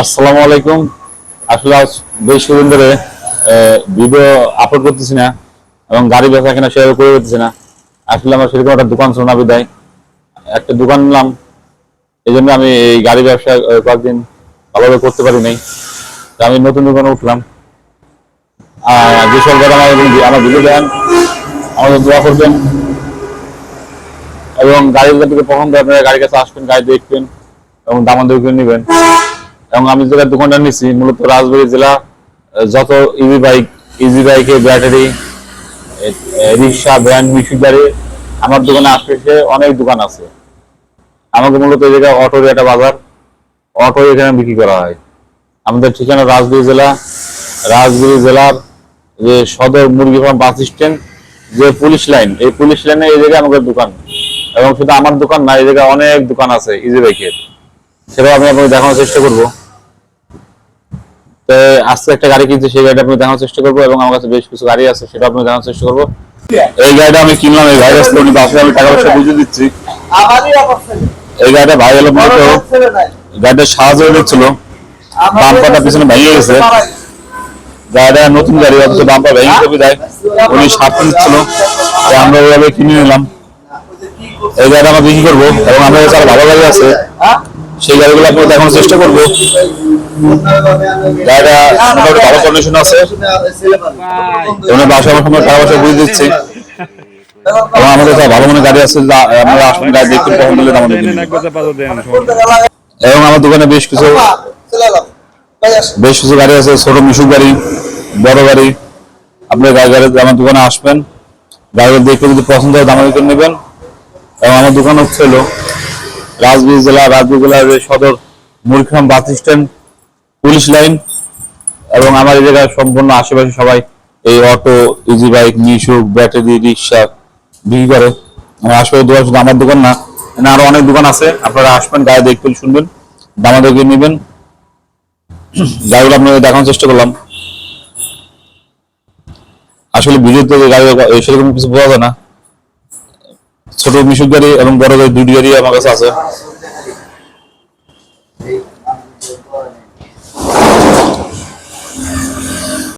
আসসালামু আলাইকুম। আসলে আজ বেশ কিছুদিন ধরে ভিডিও আপলোড করতেছি না এবং গাড়ি বেচা কেনা সেভাবে করে করতেছি না। আসলে আমার সেরকম একটা দোকান ছিল না বিদায়। একটা দোকান নিলাম। এই জন্য আমি এই গাড়ি ব্যবসা কয়েকদিন ভালোভাবে করতে পারি নাই। আমি নতুন দোকানে উঠলাম। আর যে সব যারা আমার আমার ভিডিও দেন আমাদের দোয়া করবেন। এবং গাড়ি থেকে পছন্দ আপনারা গাড়ির কাছে আসবেন, গাড়ি দেখবেন এবং দামাদামি করে নেবেন। এবং আমি যে দোকানটা নিচ্ছি মূলত রাজবাড়ী জেলা যত ইভি বাইক ইজি বাইকে ব্যাটারি রিক্সা ভ্যান মিশুক গাড়ি, আমার দোকানে আশেপাশে অনেক দোকান আছে। আমাকে মূলত এই জায়গায় অটোর একটা বাজার অটো এখানে বিক্রি করা হয়। আমাদের ঠিকানা রাজবাড়ী জেলা, রাজবাড়ী জেলার যে সদর মুরগি ফার্ম বাস স্ট্যান্ড যে পুলিশ লাইন এই পুলিশ লাইনে এই জায়গায় আমাদের দোকান। এবং শুধু আমার দোকান না, এই জায়গায় অনেক দোকান আছে ইজি বাইকের সেটাও আমি আপনাকে দেখানোর চেষ্টা করব। তো আজকে একটা গাড়ি কিনছি সেই গাড়িটা আপনাকে দেখানোর চেষ্টা করব এবং আমার কাছে বেশ কিছু গাড়ি আছে সেটা আপনি দেখানোর চেষ্টা করব। এই গাড়িটা আমি কিনলাম এই গাড়ি আসলে উনি আমি টাকা পয়সা বুঝে দিচ্ছি। এই গাড়িটা ভাই হলো মূলত গাড়িটা সাহায্য হচ্ছিল বাম্পারটা পিছনে ভেঙে গেছে। গাড়িটা নতুন গাড়ি অথচ বাম্পার ভেঙে যাবে দেয় উনি স্বার্থ নিচ্ছিল তো আমরা ওইভাবে কিনে নিলাম। এই গাড়িটা আমরা বিক্রি করব এবং আমাদের কাছে আরও ভালো গাড়ি আছে। সেই গাড়িগুলো আপনাকে দেখানোর চেষ্টা করব। গাড়িটা ভালো কন্ডিশন আছে। এবং বাসা আমার সময় টাকা পয়সা বুঝে দিচ্ছি। এবং আমাদের ভালো মনে গাড়ি আছে আমরা আসলে গাড়ি দেখতে পছন্দ হলে আমাদের এবং আমার দোকানে বেশ কিছু বেশ কিছু গাড়ি আছে, ছোট মিশুক গাড়ি, বড় গাড়ি। আপনি গাড়ি আমার দোকানে আসবেন। গাড়ি দেখতে যদি পছন্দ হয় দামের করে নেবেন। এবং আমার দোকান হচ্ছে রাজবীর জেলা, রাজবীর জেলার সদর মুরখাম বাস স্ট্যান্ড, পুলিশ লাইন এবং আমার জায়গায় সম্পূর্ণ আশেপাশে সবাই এই auto, easy bike Mishuk battery, rickshaw বিক্রি করে। আশেপাশে দোকান শুধু আমার দোকান না, এখানে আরও অনেক দোকান আছে। আপনারা আসবেন গাড়ি দেখবেন, শুনবেন, দামাদামি নেবেন। গাড়িগুলো আপনাদের দেখানোর চেষ্টা করলাম। আসলে ভিডিওতে গাড়ি সেরকম কিছু বোঝা যায় না। ছোট মিশুক গাড়ি এবং বড় গাড়ি দুটি গাড়ি আমার কাছে আছে।